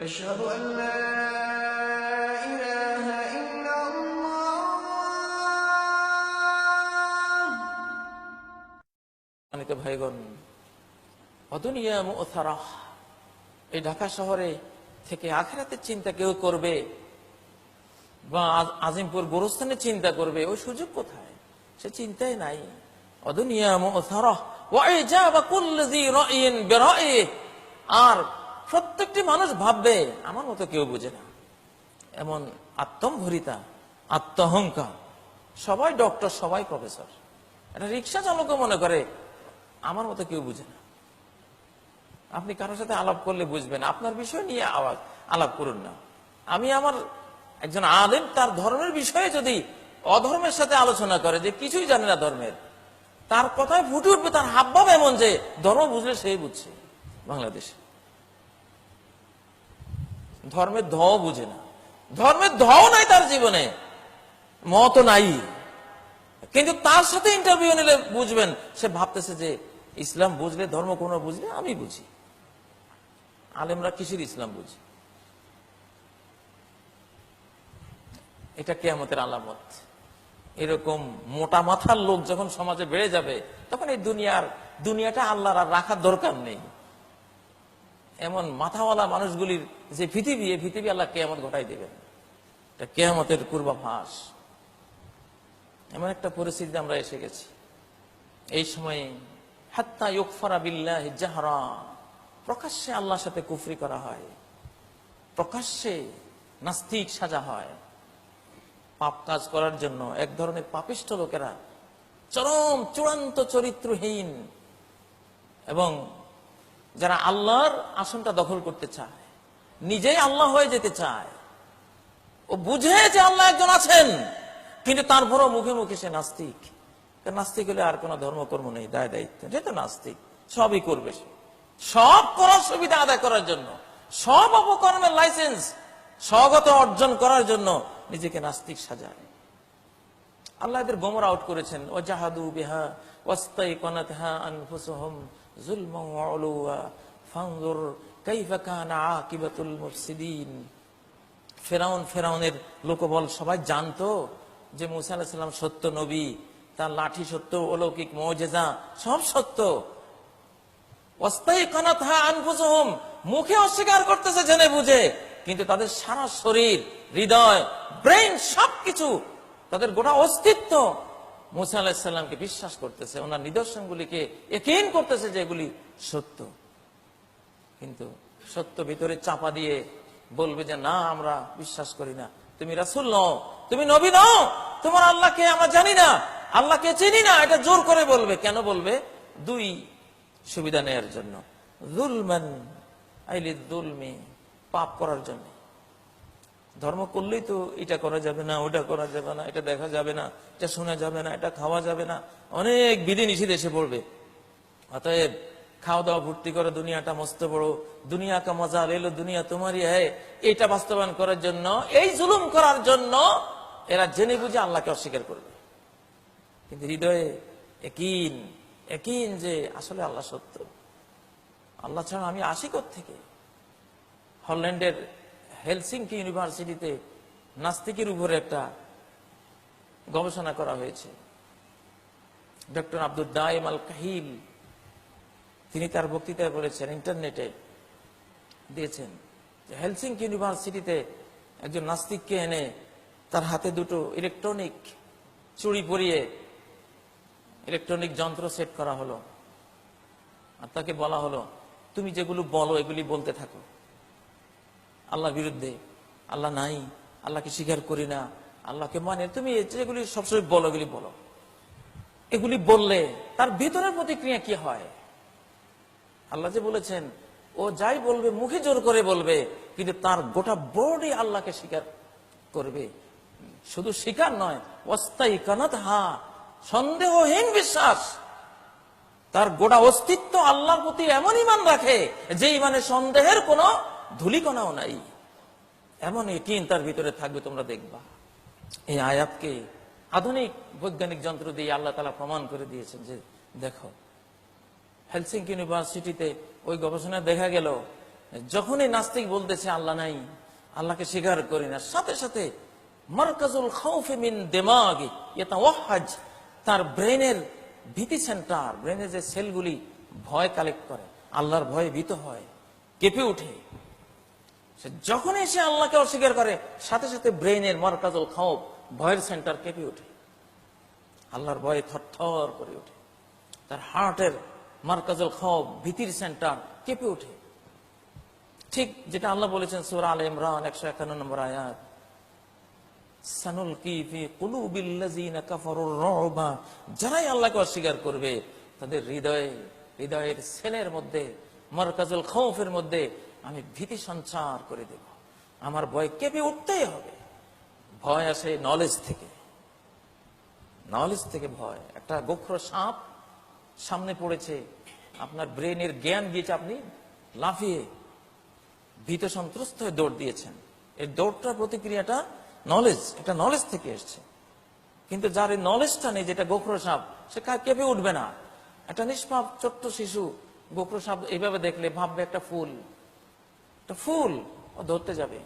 أشهد أن لا إله إلا الله সম্মানিত ভাইগণ অদুনিয়া মুথারাহ এই ঢাকা শহরে থেকে আখেরাতের চিন্তা কেউ করবে বা আজ- আজিমপুর গোরস্থানের চিন্তা করবে ওই সুযোগ কোথায় সে চিন্তাই নাই অদুনিয়া মুথারাহ ওয়াইজাবা কুল্লি যী রাইন বিরাইহ আর প্রত্যেকটি মানুষ ভাববে, আমার মতো কেউ বুঝে না। এমন আত্মম্ভরিতা, আত্মহংকার, সবাই ডক্টর সবাই প্রফেসর একটা রিক্সা চালকও মনে করে, আমার মতো কেউ বুঝে না। আপনি কারোর সাথে আলাপ করলে বুঝবেন, আপনার বিষয় নিয়ে আওয়াজ, আলাপ করুন না। আমি আমার একজন আলেম, তার ধর্মের বিষয়ে যদি অধর্মের সাথে আলোচনা করে, যে কিছুই জানে না ধর্মের, তার কথায় ফুটে উঠবে, তার হাবভাব এমন যে, ধর্ম বুঝলে সেই বুঝছে, বাংলাদেশে। ধর্মের ধও বুঝে না। ধর্মের ধও নাই তার জীবনে। মত নাই। কিন্তু তার সাথে ইন্টারভিউ নিলে বুঝবেন, সে ভাবতেছে যে ইসলাম বুঝলে, ধর্ম কোন বুঝলে, আমি বুঝি। আলেমরা কিসের ইসলাম বুঝি? এটা কেয়ামতের আলামত। এরকম মোটা মাথার লোক যখন সমাজে বেড়ে যাবে, তখন এই দুনিয়ার, দুনিয়াটা আল্লাহর আর রাখার দরকার নেই। এমন মাথাওয়ালা মানুষগুলির যে পৃথিবী এই পৃথিবী আল্লাহ কেয়ামত ঘটাই দেবেন। এটা কেয়ামতের পূর্বাভাস। এমন একটা পরিস্থিতিতে আমরা এসে গেছি। এই সময়ে হাত্তা ইউকফারা বিল্লাহ জাহরা, প্রকাশ্যে আল্লাহর সাথে কুফরি করা হয়। প্রকাশ্যে নাস্তিক সাজা হয়। পাপ কাজ করার জন্য এক ধরনের পাপিষ্ঠ লোকেরা চরম চূড়ান্ত চরিত্রহীন এবং যারা আল্লাহর আসনটা দখল করতে চায়, নিজেই আল্লাহ হয়ে যেতে চায়। ও বুঝে যে আল্লাহ একজন আছেন, কিন্তু তারপরও মুখে মুখে সে নাস্তিক। নাস্তিক হলে আর কোনো ধর্মকর্ম নেই, দায় দায়িত্ব। যেহেতু নাস্তিক, সবই করবে সে। সব করার সুবিধা আদায় করার জন্য, সব অপকর্মের লাইসেন্স, স্বগত অর্জন করার জন্য নিজেকে নাস্তিক সাজায়। আল্লাহ এদের গোমর আউট করেছেন ও জাহাদু বিহা ওয়াস্তাই কনাতহা আনফুসুহুম মুফসিদিন। ফেরাউন, ফেরাউনের লোকবল সবাই জানতো যে মুসা আলাহিসাল্লাম সত্য নবী, তার লাঠি সত্য, অলৌকিক মৌজেজা সব সত্য। অস্থায়ী কানাথা আনফুসহম, মুখে অস্বীকার করতেছে জেনে বুঝে, কিন্তু তাদের সারা শরীর, হৃদয় ব্রেন সবকিছু তাদের গোটা অস্তিত্ব মুসা আলাহিসাল্লামকে বিশ্বাস করতেছে, ওনার নিদর্শনগুলিকে একিন করতেছে যে এগুলি সত্য। কিন্তু সত্য ভিতরে চাপা দিয়ে বলবে যে, না, আমরা বিশ্বাস করি না। তুমি রাসুল নও, তুমি নবী নও, তোমার আল্লাহকে আমরা জানি না, আল্লাহকে চিনি না। এটা জোর করে বলবে। কেন বলবে? দুই সুবিধা নেয়ার জন্য। জুলমান, আইলি দুলমি পাপ করার জন্য। ধর্ম করলেই তো এটা করা যাবে না, ওটা করা যাবে না, এটা দেখা যাবে না, এটা শোনা যাবে না, এটা খাওয়া যাবে না। অনেক বিধি নিষেধ এসে পড়বে। অতএব খাওয়া দাওয়া, ভর্তি করে দুনিয়াটা মস্ত বড়। দুনিয়া কা মজা এলো দুনিয়া তোমারই হ্যাঁ এটা বাস্তবায়ন করার জন্য, এই জুলুম করার জন্য এরা জেনে বুঝে আল্লাহকে অস্বীকার করবে। কিন্তু হৃদয়ে একিন একিন যে আসলে আল্লাহ সত্য। আল্লাহ ছাড়া আমি আসি থেকে হল্যান্ডের হেলসিংকি ইউনিভার্সিটিতে নাস্তিকের উপরে একটা গবেষণা করা হয়েছে। ডক্টর আব্দুল দাইম আল কাহিল, তিনি তার বক্তৃতায় বলেছেন, ইন্টারনেটে দিয়েছেন হেলসিংকি ইউনিভার্সিটিতে একজন নাস্তিককে এনে তার হাতে দুটো ইলেকট্রনিক চুড়ি পরিয়ে ইলেকট্রনিক যন্ত্র সেট করা হলো। আর তাকে বলা হলো, তুমি যেগুলো বলো, এগুলি বলতে থাকো। আল্লাহর বিরুদ্ধে। আল্লাহ নাই, আল্লাহকে স্বীকার করি না। আল্লাহকে মানে তুমি যেগুলি সবসময় বলো, এগুলি বলো। এগুলি বললে তার ভিতরের প্রতিক্রিয়া কি হয়? আল্লাহ যে বলেছেন, ও যাই বলবে, মুখে জোর করে বলবে, কিন্তু তার গোটা বডি আল্লাহকে স্বীকার করবে। শুধু স্বীকার নয়, অস্থায়ী কানাত হা, সন্দেহহীন বিশ্বাস। তার গোটা অস্তিত্ব আল্লাহর প্রতি এমন ইমান রাখে, যে ইমানে সন্দেহের কোনো ধুলিকণাও নাই। এমন একিন তার ভিতরে থাকবে, তোমরা দেখবা। এই আয়াতকে আধুনিক বৈজ্ঞানিক যন্ত্র দিয়ে আল্লাহ তালা প্রমাণ করে দিয়েছেন যে, দেখো হেলসিং ইউনিভার্সিটিতে ওই গবেষণায় দেখা গেল, যখনই নাস্তিক বলতেছে আল্লাহ নাই, আল্লাহকে স্বীকার করি না, সাথে সাথে মারকাজুল খাউফে মিন দেমাগি এটা ওয়াহাজ তার ব্রেনের ভীতি সেন্টার, ব্রেনের যে সেলগুলি ভয় কালেক্ট করে, আল্লাহর ভয়ে ভীত হয়, কেঁপে ওঠে। সে যখনই সে আল্লাহকে অস্বীকার করে, সাথে সাথে ব্রেনের মারকাজুল খাউফ ভয়ের সেন্টার কেঁপে ওঠে। আল্লাহর ভয়ে থরথর করে ওঠে। তার হার্টের মার্কাজুল খব ভীতির সেন্টার কেঁপে ওঠে। ঠিক যেটা আল্লাহ বলেছেন সুরা আল ইমরান একশো একান্ন নম্বর আয়াত যারাই আল্লাহকে অস্বীকার করবে, তাদের হৃদয়ে, হৃদয়ের সেলের মধ্যে, মারকাজুল খৌফের মধ্যে আমি ভীতি সঞ্চার করে দেব। আমার ভয় কেঁপে উঠতেই হবে। ভয় আসে নলেজ থেকে। নলেজ থেকে ভয়। একটা গোখর সাপ সামনে পড়েছে। আপনার ব্রেনের জ্ঞান গিয়েছে, আপনি লাফিয়ে ভীত সন্ত্রস্ত হয়ে দৌড় দিয়েছেন। এই দৌড়টার প্রতিক্রিয়াটা নলেজ এটা নলেজ থেকে এসছে। কিন্তু যার এই নলেজটা নেই, যেটা গোখর সাপ, সে কেঁপে উঠবে না। একটা নিষ্পাপ ছোট্ট শিশু গোখর সাপ এইভাবে দেখলে ভাববে একটা ফুল। একটা ফুল ও ধরতে যাবে।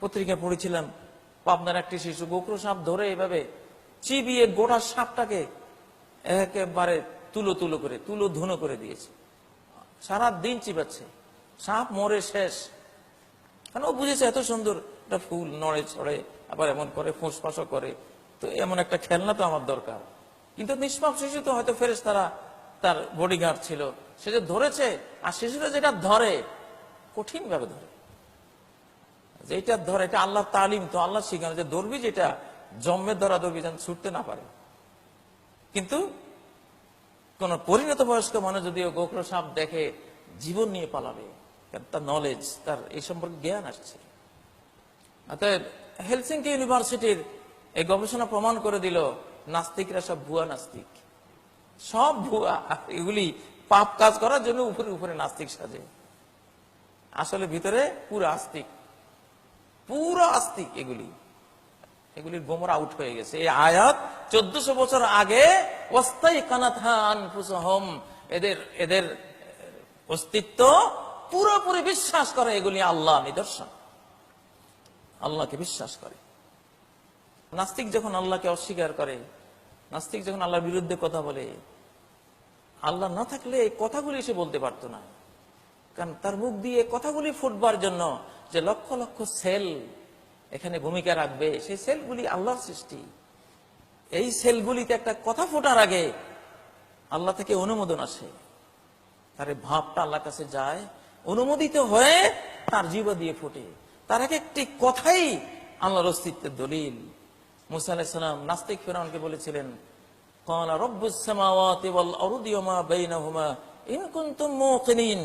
পত্রিকা পড়েছিলাম, পাবনার একটি শিশু গোখরো সাপ ধরে এভাবে চিবিয়ে গোটা সাপটাকে একেবারে তুলো তুলো করে, তুলো ধুনো করে দিয়েছে। সারা দিন চিবাচ্ছে। সাপ মরে শেষ। কারণ ও বুঝেছে এত সুন্দর একটা ফুল নড়ে ছড়ে আবার এমন করে ফুসফাসও করে। তো এমন একটা খেলনা তো আমার দরকার। কিন্তু নিষ্পাপ শিশু তো হয়তো ফেরেস তারা তার বডিগার্ড ছিল। সে যে ধরেছে, আর শিশুরা যেটা ধরে কঠিন ভাবে ধরে। যেটা ধরে, এটা আল্লাহ তালিম, তো আল্লাহ শিখানো যে ধরবি যেটা জন্মের ধরা ধরবি যেন ছুটতে না পারে। কিন্তু কোন পরিণত বয়স্ক মানুষ যদি গোখরো সাপ দেখে জীবন নিয়ে পালাবে তার নলেজ তার এই সম্পর্কে জ্ঞান আসছে। অতএব হেলসিংকি ইউনিভার্সিটির এই গবেষণা প্রমাণ করে দিল, নাস্তিকরা সব ভুয়া নাস্তিক। সব ভুয়া, এগুলি পাপ কাজ করার জন্য উপরে উপরে নাস্তিক সাজে। আসলে ভিতরে পুরো আস্তিক। পুরো আস্তিক এগুলি। এগুলির গোমর আউট হয়ে গেছে। এই আয়াত চোদ্দশো বছর আগে কানাথান এদের এদের অস্তিত্ব পুরোপুরি বিশ্বাস করে এগুলি আল্লাহ নিদর্শন। আল্লাহকে বিশ্বাস করে। নাস্তিক যখন আল্লাহকে অস্বীকার করে, নাস্তিক যখন আল্লাহর বিরুদ্ধে কথা বলে, আল্লাহ না থাকলে এই কথাগুলি সে বলতে পারতো না। কারণ তার মুখ দিয়ে কথাগুলি ফুটবার জন্য যে লক্ষ লক্ষ সেল এখানে ভূমিকা রাখবে সেই সেলগুলি আল্লাহর সৃষ্টি এই সেলগুলিতে একটা কথা ফোটার আগে আল্লাহ থেকে অনুমোদন আসে তার এই ভাবটা আল্লাহর কাছে যায় অনুমোদিত হয়ে তার জীব দিয়ে ফোটে তার এক একটি কথাই আল্লাহর অস্তিত্বের দলিল মুসা আলাইসালাম নাস্তিক ফেরাউনকে বলেছিলেন قال رب السماوات والارض وما بينهما ان كنتم موقنين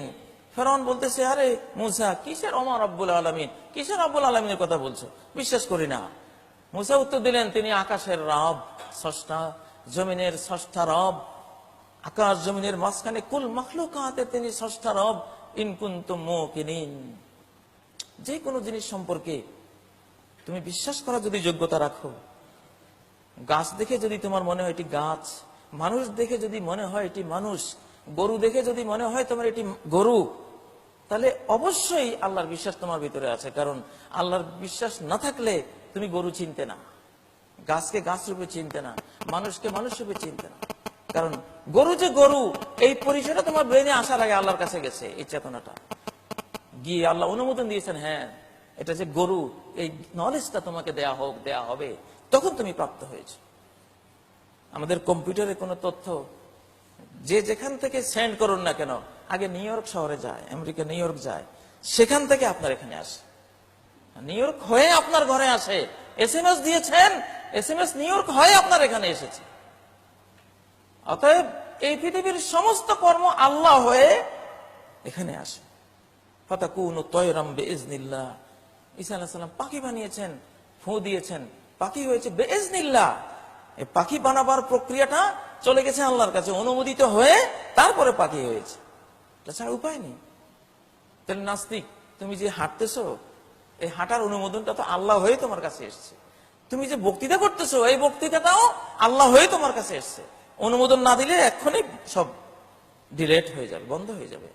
ফেরাউন বলতেছে, আরে মুসা, কিসের অমর রব্বুল আলমিন? কিসের রব্বুল আলমিনের কথা বলছো? বিশ্বাস করি না। মুসা উত্তর দিলেন, তিনি আকাশের রব স্রষ্টা জমিনের স্রষ্টা রব। আকাশ জমিনের মাঝখানে কুল মখলুকাতে তিনি স্রষ্টা রব। ইনকুন্তুম মুকিনিন। যে কোনো জিনিস সম্পর্কে তুমি বিশ্বাস করার যদি যোগ্যতা রাখো, গাছ দেখে যদি তোমার মনে হয় এটি গাছ, মানুষ দেখে যদি মনে হয় এটি মানুষ গরু দেখে যদি মনে হয় তোমার এটি গরু, তাহলে অবশ্যই আল্লাহর বিশ্বাস তোমার ভিতরে আছে, কারণ আল্লাহর বিশ্বাস না থাকলে তুমি গরু চিনতে না। গাছকে গাছ রূপে চিনতে না, মানুষকে মানুষ রূপে চিনতে না। কারণ গরু যে গরু, এই পরিচয়টা তোমার ব্রেনে আসার আগে আল্লাহর কাছে গেছে, এই চেতনাটা। গিয়ে আল্লাহ অনুমোদন দিয়েছেন হ্যাঁ এটা যে গরু, এই নলেজটা তোমাকে দেয়া হোক, দেয়া হবে, তখন তুমি প্রাপ্ত হয়েছে। আমাদের কম্পিউটারে কোনো তথ্য যে যেখান থেকে সেন্ড করুন না কেন, আগে নিউ ইয়র্ক শহরে যায় আমেরিকা নিউ ইয়র্ক যায়, সেখান থেকে আপনার এখানে আসে। নিউ ইয়র্ক হয়ে আপনার ঘরে আসে এস এম এস দিয়েছেন S M S New York হয়ে আপনার এখানে এসেছে। অতএব এই পৃথিবীর সমস্ত কর্ম আল্লাহ হয়ে এখানে আসে। ফাতাকুন তয়রাম বেইজনিল্লাহ। ঈসা আলাইহিস সালাম পাখি বানিয়েছেন, ফু দিয়েছেন, পাখি হয়েছে বেইজনিল্লাহ। এই পাখি বানাবার প্রক্রিয়াটা চলে গেছে আল্লাহর কাছে, অনুমোদিত হয়ে তারপরে পাখি হয়েছে। তাছাড়া উপায় নেই। তাহলে নাস্তিক, তুমি যে হাঁটতেছো, এই হাঁটার অনুমোদনটা তো আল্লাহ হয়ে তোমার কাছে এসছে। তুমি যে বক্তৃতা করতেছো, এই বক্তৃতাটাও আল্লাহ হয়ে তোমার কাছে এসছে। অনুমোদন না দিলে এক্ষুনি সব ডিলেট হয়ে যাবে, বন্ধ হয়ে যাবে।